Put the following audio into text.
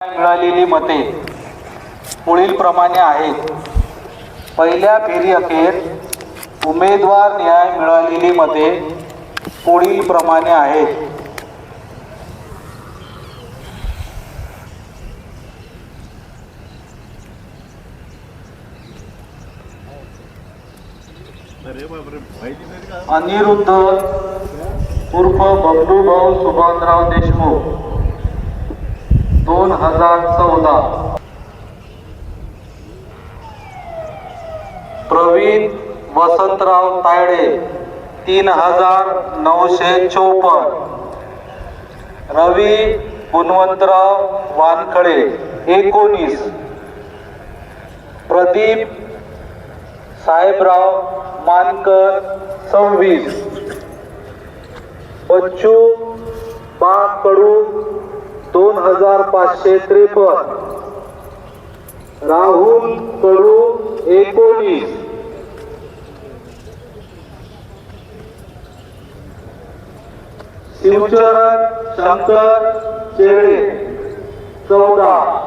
मिळालेली मते पुढील प्रमाणे आहेत. पहिल्या फेरी अखेर उमेदवार न्याय मिळालेली मते पुढील प्रमाणे आहेत. अनिरुद्ध उर्फ बबलू भाऊ सुभानराव देशमुख. दोन हजार चौदा. प्रवीण वसंतराव तायडे तीन हजार नऊशे चौपन्न. रवी गुणवंतराव वानखळे एकोणीस. प्रदीप साहेबराव मानकर सव्वीस. बच्चू बा कडू दोन हजार पाचशे त्रेपन्न. राहुल कडू एकोणीस. शिवचरण शंकर चेडे चौदा.